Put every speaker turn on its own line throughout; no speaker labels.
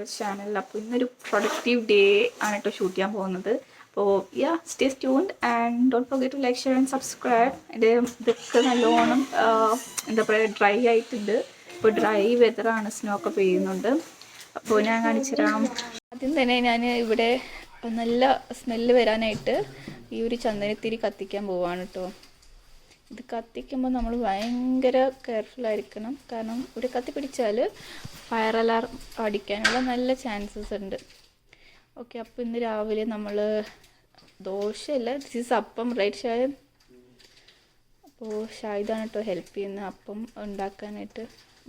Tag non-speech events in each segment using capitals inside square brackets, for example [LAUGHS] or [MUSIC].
To channel അപ്പോൾ ഇന്നൊരു productive day ആണ് കേട്ടോ ഷൂട്ട് ചെയ്യാൻ പോകുന്നത്. അപ്പോൾ yeah stay tuned and don't forget to like share and subscribe എന്റെ ഇതൊക്കെ നല്ലോണം എന്താ പറയുക ഡ്രൈ ആയിട്ടുണ്ട്. ഇപ്പോൾ ഡ്രൈ വെതറാണ് സ്നോ ഒക്കെ പെയ്യുന്നുണ്ട്. അപ്പോൾ ഞാൻ കാണിച്ചു തരാം. ആദ്യം തന്നെ ഞാൻ ഇവിടെ നല്ല സ്മെല്ല് വരാനായിട്ട് ഈ ഒരു ചന്ദനത്തിരി കത്തിക്കാൻ പോവാണ് കേട്ടോ ഇത് കത്തിക്കുമ്പോൾ നമ്മൾ ഭയങ്കര കെയർഫുൾ ആയിരിക്കണം. കാരണം ഒരു കത്തി പിടിച്ചാൽ ഫയർ അലാർം അടിക്കാനുള്ള നല്ല ചാൻസസ് ഉണ്ട്. ഓക്കെ അപ്പോൾ ഇന്ന് രാവിലെ നമ്മൾ ദോശയല്ല ദിസ് ഈസ് അപ്പം റൈറ്റ് ഷായ? അപ്പോൾ ഷാഹിദാണ് കേട്ടോ ഹെൽപ്പ് ചെയ്യുന്നത്. അപ്പം ഉണ്ടാക്കാനായിട്ട്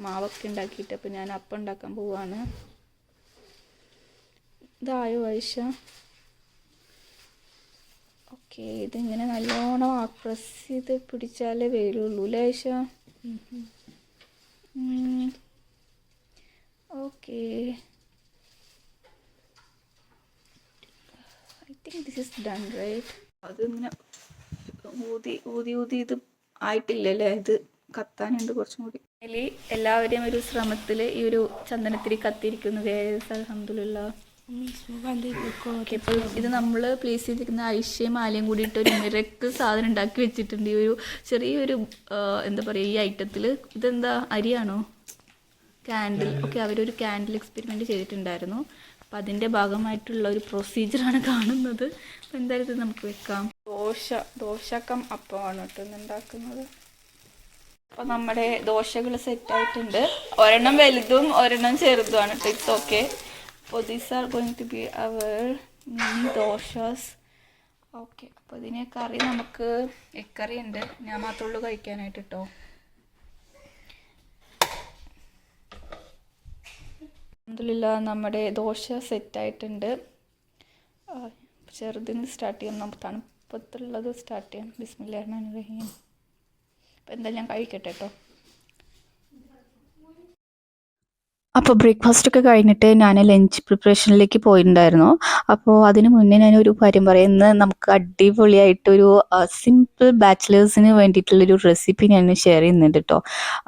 മാവൊക്കെ ഉണ്ടാക്കിയിട്ട് അപ്പോൾ ഞാൻ അപ്പം ഉണ്ടാക്കാൻ പോവാണ്. ഇതായോ ആയിഷ? ഓക്കെ ഇതിങ്ങനെ നല്ലോണം ആ പ്രസ് ചെയ്ത് പിടിച്ചാലേ വരുള്ളൂ അല്ലേ Ayesha okay. I think this is done right അതിങ്ങനെ ഊതി ഊതി ഊതി ഇത് ആയിട്ടില്ലല്ലേ ഇത് കത്താനുണ്ട് കുറച്ചും കൂടി. അതിൽ എല്ലാവരെയും ഒരു ശ്രമത്തിൽ ഈ ഒരു ചന്ദനത്തിരി കത്തിയിരിക്കുന്നു. വേസ് അലഹമില്ല ഓക്കെ ഇപ്പോൾ ഇത് നമ്മൾ പ്ലേസ് ചെയ്തിരിക്കുന്ന ഐശ്യയും ആലയും കൂടിയിട്ട് ഒരു മിരക്ക് സാധനം ഉണ്ടാക്കി വെച്ചിട്ടുണ്ട്. ഈ ഒരു ചെറിയൊരു എന്താ പറയുക ഈ ഐറ്റത്തിൽ ഇതെന്താ? അരിയാണോ? കാൻഡിൽ ഓക്കെ അവരൊരു കാൻഡിൽ എക്സ്പെരിമെന്റ് ചെയ്തിട്ടുണ്ടായിരുന്നു. അപ്പം അതിന്റെ ഭാഗമായിട്ടുള്ള ഒരു പ്രൊസീജിയറാണ് കാണുന്നത്. അപ്പം എന്തായാലും ഇത് നമുക്ക് വെക്കാം. ദോശ ദോശക്കം അപ്പമാണ് കേട്ടോ ഉണ്ടാക്കുന്നത്. അപ്പോൾ നമ്മുടെ ദോശകൾ സെറ്റായിട്ടുണ്ട് ഒരെണ്ണം വലുതും ഒരെണ്ണം ചെറുതുമാണ് കേട്ടോ. ഇറ്റ്സ് ഓക്കെ അപ്പോൾ these are going to be our mini dosas okay അപ്പോൾ ഇതിന് കറി നമുക്ക് എക്കറി ഉണ്ട്. ഞാൻ മാത്രമേ ഉള്ളൂ കഴിക്കാനായിട്ട് കേട്ടോ അൽഹംദുലില്ല നമ്മുടെ ദോശ സെറ്റായിട്ടുണ്ട് ചെറുതിന് സ്റ്റാർട്ട് ചെയ്യാം നമുക്ക് തണുപ്പത്തുള്ളത് സ്റ്റാർട്ട് ചെയ്യാം. ബിസ്മില്ലാഹിർറഹ്മാൻ റഹീം. അപ്പോൾ എന്തായാലും ഞാൻ കഴിക്കട്ടെ കേട്ടോ അപ്പോൾ ബ്രേക്ക്ഫാസ്റ്റ് ഒക്കെ കഴിഞ്ഞിട്ട് ഞാൻ ലഞ്ച് പ്രിപ്പറേഷനിലേക്ക് പോയിട്ടുണ്ടായിരുന്നു. അപ്പോൾ അതിന് മുന്നേ ഞാൻ ഒരു കാര്യം പറയാം. ഇന്ന് നമുക്ക് അടിപൊളിയായിട്ടൊരു സിമ്പിൾ ബാച്ചിലേഴ്സിന് വേണ്ടിയിട്ടുള്ളൊരു റെസിപ്പി ഞാൻ ഷെയർ ചെയ്യുന്നുണ്ട് കേട്ടോ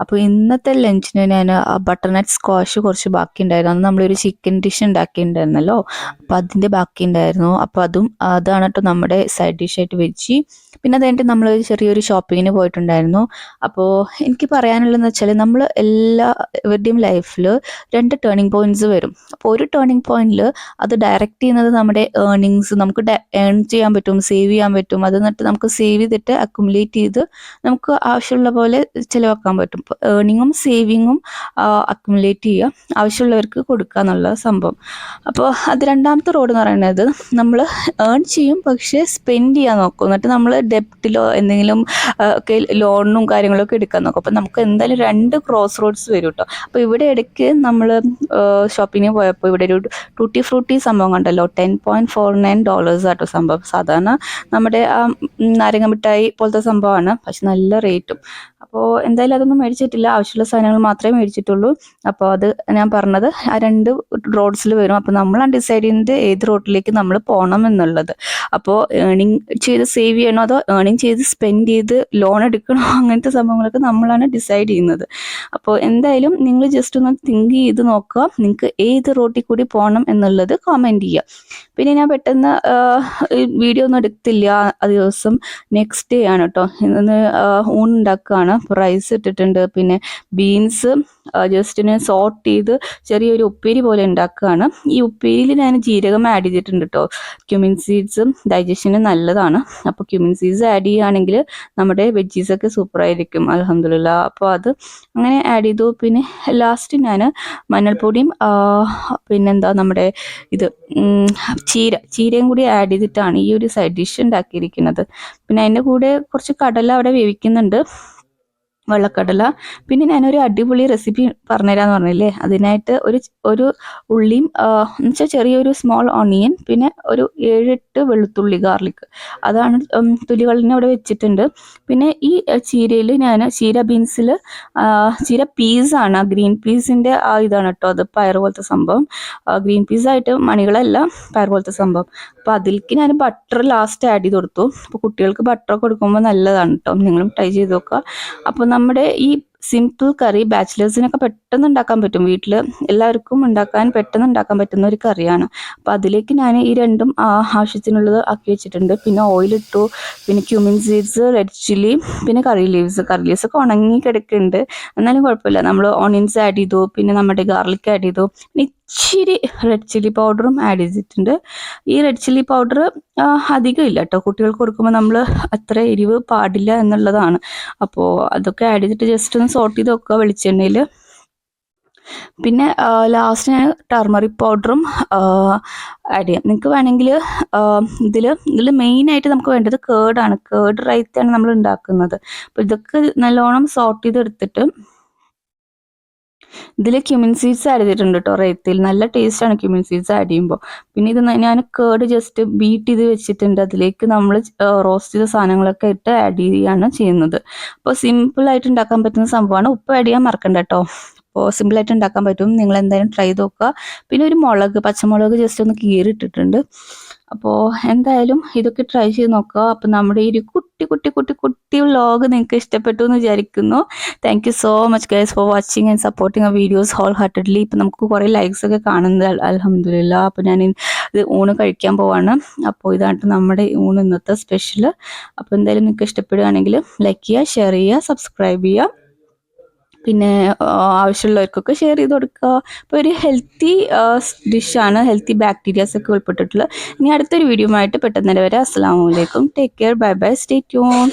അപ്പോൾ ഇന്നത്തെ ലഞ്ചിന് ഞാൻ ബട്ടർനട്ട് സ്ക്വാഷ് കുറച്ച് ബാക്കി ഉണ്ടായിരുന്നു അന്ന് നമ്മളൊരു ചിക്കൻ ഡിഷ് ഉണ്ടാക്കിയിട്ടുണ്ടായിരുന്നല്ലോ. അപ്പോൾ അതിന്റെ ബാക്കി ഉണ്ടായിരുന്നു അപ്പോൾ അതും അതാണ് കേട്ടോ നമ്മുടെ സൈഡ് ഡിഷായിട്ട് വെച്ച്. പിന്നെ അത് കഴിഞ്ഞിട്ട് നമ്മൾ ചെറിയൊരു ഷോപ്പിങ്ങിന് പോയിട്ടുണ്ടായിരുന്നു. അപ്പോൾ എനിക്ക് പറയാനുള്ളതെന്ന് വെച്ചാൽ നമ്മൾ എല്ലാ എല്ലാവരുടെയും ലൈഫിൽ രണ്ട് ടേണിംഗ് പോയിന്റ്സ് വരും. അപ്പോൾ ഒരു ടേണിംഗ് പോയിന്റിൽ അത് ഡയറക്റ്റ് ചെയ്യുന്നത് നമ്മുടെ ഏർണിങ്സ് നമുക്ക് ഏൺ ചെയ്യാൻ പറ്റും സേവ് ചെയ്യാൻ പറ്റും. അത് എന്നിട്ട് നമുക്ക് സേവ് ചെയ്തിട്ട് അക്കുമുലേറ്റ് ചെയ്ത് നമുക്ക് ആവശ്യമുള്ള പോലെ ചിലവാക്കാൻ പറ്റും. ഏർണിങ്ങും സേവിങ്ങും അക്കുമുലേറ്റ് ചെയ്യുക ആവശ്യമുള്ളവർക്ക് കൊടുക്കുക എന്നുള്ള സംഭവം. അപ്പോൾ അത് രണ്ടാമത്തെ റോഡ് എന്ന് പറയുന്നത് നമ്മൾ ഏൺ ചെയ്യും പക്ഷേ സ്പെൻഡ് ചെയ്യാൻ നോക്കും. എന്നിട്ട് നമ്മൾ ഡെപ്റ്റിലോ എന്തെങ്കിലും ഒക്കെ ലോണും കാര്യങ്ങളൊക്കെ എടുക്കാൻ നോക്കും. അപ്പോൾ നമുക്ക് എന്തായാലും രണ്ട് ക്രോസ് റോഡ്സ് വരും കേട്ടോ. അപ്പോൾ ഇവിടെ ഇടയ്ക്ക് നമ്മൾ ഷോപ്പിങ്ങിന് പോയപ്പോൾ ഇവിടെ ഒരു ടൂട്ടി ഫ്രൂട്ടി സംഭവം കണ്ടല്ലോ ten point four nine dollars ആട്ടോ സംഭവം. സാധാരണ നമ്മുടെ ആ നാരങ്ങ മിഠായി പോലത്തെ സംഭവമാണ്. പക്ഷെ നല്ല റേറ്റും അപ്പോൾ എന്തായാലും അതൊന്നും മേടിച്ചിട്ടില്ല. ആവശ്യമുള്ള സാധനങ്ങൾ മാത്രമേ മേടിച്ചിട്ടുള്ളൂ. അപ്പോൾ അത് ഞാൻ പറഞ്ഞത് ആ രണ്ട് റോഡ്സിൽ വരും. അപ്പോൾ നമ്മളാണ് ഡിസൈഡ് ചെയ്യുന്നത് ഏത് റോഡിലേക്ക് നമ്മൾ പോകണം എന്നുള്ളത്. അപ്പോൾ ഏണിങ് ചെയ്ത് സേവ് ചെയ്യണോ അതോ ഏണിങ് ചെയ്ത് സ്പെൻഡ് ചെയ്ത് ലോൺ എടുക്കണോ [LAUGHS] അങ്ങനത്തെ സംഭവങ്ങളൊക്കെ നമ്മളാണ് ഡിസൈഡ് ചെയ്യുന്നത്. അപ്പോൾ എന്തായാലും നിങ്ങൾ ജസ്റ്റ് ഒന്ന് തിങ്ക് ചെയ്ത് നോക്കുക. നിങ്ങൾക്ക് ഏത് റോട്ടിൽ കൂടി പോകണം എന്നുള്ളത് കോമെന്റ് ചെയ്യുക. പിന്നെ ഞാൻ പെട്ടെന്ന് വീഡിയോ ഒന്നും എടുത്തില്ല. ആ ദിവസം നെക്സ്റ്റ് ഡേ ആണ് കേട്ടോ ഇന്ന് ഊൺ ഉണ്ടാക്കുകയാണ് റൈസ് ഇട്ടിട്ടുണ്ട്. പിന്നെ ബീൻസ് ജസ്റ്റിന് സോട്ട് ചെയ്ത് ചെറിയൊരു ഉപ്പേരി പോലെ ഉണ്ടാക്കുകയാണ് ഈ ഉപ്പേരിയിൽ ഞാൻ ജീരകം ആഡ് ചെയ്തിട്ടുണ്ട് കേട്ടോ ക്യുമിൻ സീഡ്സും ഡൈജഷന് നല്ലതാണ്. അപ്പോൾ ക്യുമിൻ സീഡ്സ് ആഡ് ചെയ്യുകയാണെങ്കിൽ നമ്മുടെ വെജീസൊക്കെ സൂപ്പറായിരിക്കും അലഹമില്ല അപ്പോൾ അത് അങ്ങനെ ആഡ് ചെയ്തു. പിന്നെ ലാസ്റ്റ് ഞാൻ മഞ്ഞൾപ്പൊടിയും പിന്നെന്താ നമ്മുടെ ഇത് ചീര ചീരയും കൂടി ആഡ് ചെയ്തിട്ടാണ് ഈ ഒരു സൈഡ് ഡിഷ് ഉണ്ടാക്കിയിരിക്കുന്നത് പിന്നെ അതിന്റെ കൂടെ കുറച്ച് കടല അവിടെ വേവിക്കുന്നുണ്ട്. വെള്ളക്കടല. പിന്നെ ഞാനൊരു അടിപൊളി റെസിപ്പി പറഞ്ഞുതരാന്ന് പറഞ്ഞില്ലേ? അതിനായിട്ട് ഒരു ഒരു ഉള്ളിയും എന്ന് വെച്ചാൽ ചെറിയൊരു സ്മോൾ ഓണിയൻ പിന്നെ ഒരു ഏഴെട്ട് വെളുത്തുള്ളി ഗാർലിക് അതാണ് തുലികളിനെ അവിടെ വെച്ചിട്ടുണ്ട്. പിന്നെ ഈ ചീരയിൽ ഞാൻ ചീര ബീൻസിൽ ചീര പീസാണ് ഗ്രീൻ പീസിന്റെ ആ ഇതാണ് കേട്ടോ അത് പയർ പോലത്തെ സംഭവം. ഗ്രീൻ പീസായിട്ട് മണികളല്ല പയർ പോലത്തെ സംഭവം. അപ്പോൾ അതിലേക്ക് ഞാൻ ബട്ടർ ലാസ്റ്റ് ആഡ് ചെയ്ത് കൊടുത്തു. അപ്പോൾ കുട്ടികൾക്ക് ബട്ടർ കൊടുക്കുമ്പോൾ നല്ലതാണ് കേട്ടോ നിങ്ങളും ട്രൈ ചെയ്ത് നോക്കുക അപ്പോൾ നമ്മുടെ ഈ സിമ്പിൾ കറി ബാച്ചിലേഴ്സിനൊക്കെ പെട്ടെന്ന് ഉണ്ടാക്കാൻ പറ്റും. വീട്ടിൽ എല്ലാവർക്കും ഉണ്ടാക്കാൻ പെട്ടെന്ന് ഉണ്ടാക്കാൻ പറ്റുന്ന ഒരു കറിയാണ് അപ്പോൾ അതിലേക്ക് ഞാൻ ഈ രണ്ടും ആവശ്യത്തിനുള്ളത് ആക്കി വെച്ചിട്ടുണ്ട്. പിന്നെ ഓയിലിട്ടു പിന്നെ ക്യൂമിൻ സീഡ്സ് റെഡ് ചില്ലി പിന്നെ കറി ലീവ്സ് കറി ലീവ്സ് ഒക്കെ ഉണങ്ങി കിടക്കുന്നുണ്ട്. എന്നാലും കുഴപ്പമില്ല. നമ്മൾ ഓണിയൻസ് ആഡ് ചെയ്തു പിന്നെ നമ്മുടെ ഗാർലിക് ആഡ് ചെയ്തു. പിന്നെ ഇച്ചിരി റെഡ് ചില്ലി പൗഡറും ആഡ് ചെയ്തിട്ടുണ്ട്. ഈ റെഡ് ചില്ലി പൗഡർ അധികം ഇല്ല കേട്ടോ കുട്ടികൾക്ക് കൊടുക്കുമ്പോൾ നമ്മൾ അത്ര എരിവ് പാടില്ല എന്നുള്ളതാണ്. അപ്പോൾ അതൊക്കെ ആഡ് ചെയ്തിട്ട് ജസ്റ്റ് ഒന്ന് സോട്ട് ചെയ്ത് വെക്കുക വെളിച്ചെണ്ണയിൽ പിന്നെ ലാസ്റ്റ് ഞാൻ ടർമറി പൗഡറും ആഡ് ചെയ്യാം. നിങ്ങൾക്ക് വേണമെങ്കിൽ ഇതിൽ ഇതിൽ മെയിനായിട്ട് നമുക്ക് വേണ്ടത് കേർഡാണ് കേർഡ് റൈത്താണ് നമ്മൾ ഉണ്ടാക്കുന്നത്. അപ്പോൾ ഇതൊക്കെ നല്ലോണം സോട്ട് ചെയ്തെടുത്തിട്ട് ഇതിൽ ക്യുമിൻ സീഡ്സ് ആഡ് ചെയ്തിട്ടുണ്ട് കേട്ടോ റേത്തിൽ നല്ല ടേസ്റ്റാണ് ക്യുമിൻ സീഡ്സ് ആഡ് ചെയ്യുമ്പോൾ പിന്നെ ഇത് ഞാൻ കേർഡ് ജസ്റ്റ് ബീറ്റ് ചെയ്ത് വെച്ചിട്ടുണ്ട്. അതിലേക്ക് നമ്മൾ റോസ്റ്റ് ചെയ്ത സാധനങ്ങളൊക്കെ ഇട്ട് ആഡ് ചെയ്യുകയാണ് ചെയ്യുന്നത്. അപ്പോൾ സിമ്പിളായിട്ട് ഉണ്ടാക്കാൻ പറ്റുന്ന സംഭവമാണ് ഉപ്പ് ആഡ് ചെയ്യാൻ മറക്കണ്ട കേട്ടോ അപ്പോൾ സിമ്പിളായിട്ട് ഉണ്ടാക്കാൻ പറ്റും. നിങ്ങൾ എന്തായാലും ട്രൈ നോക്കുക. പിന്നെ ഒരു മുളക് പച്ചമുളക് ജസ്റ്റ് ഒന്ന് കീറിയിട്ടിട്ടുണ്ട്. അപ്പോൾ എന്തായാലും ഇതൊക്കെ ട്രൈ ചെയ്ത് നോക്കുക. അപ്പോൾ നമ്മുടെ ഈ കുട്ടി കുട്ടി കുട്ടി കുട്ടി വ്ളോഗ് നിങ്ങൾക്ക് ഇഷ്ടപ്പെട്ടു എന്ന് വിചാരിക്കുന്നു. Thank you so much guys for watching and supporting uh videos whole heartedly ഇപ്പൊ നമുക്ക് കുറേ ലൈക്സ് ഒക്കെ കാണുന്നത് അലഹമില്ല അപ്പോൾ ഞാൻ ഇത് ഊണ് കഴിക്കാൻ പോവാണ്. അപ്പോൾ ഇതാണ് നമ്മുടെ ഊണ് ഇന്നത്തെ സ്പെഷ്യൽ അപ്പോൾ എന്തായാലും നിങ്ങൾക്ക് ഇഷ്ടപ്പെടുകയാണെങ്കിൽ ലൈക്ക് ചെയ്യുക ഷെയർ ചെയ്യുക സബ്സ്ക്രൈബ് ചെയ്യുക. പിന്നെ ആവശ്യമുള്ളവർക്കൊക്കെ ഷെയർ ചെയ്ത് കൊടുക്കുക. അപ്പോൾ ഒരു ഹെൽത്തി ഡിഷാണ് ഹെൽത്തി ബാക്ടീരിയാസ് ഒക്കെ ഉൾപ്പെട്ടിട്ടുള്ളത്. ഇനി അടുത്തൊരു വീഡിയോ ആയിട്ട് പെട്ടെന്ന് വരെ. അസ്സാം വലൈക്കും take care bye bye stay tune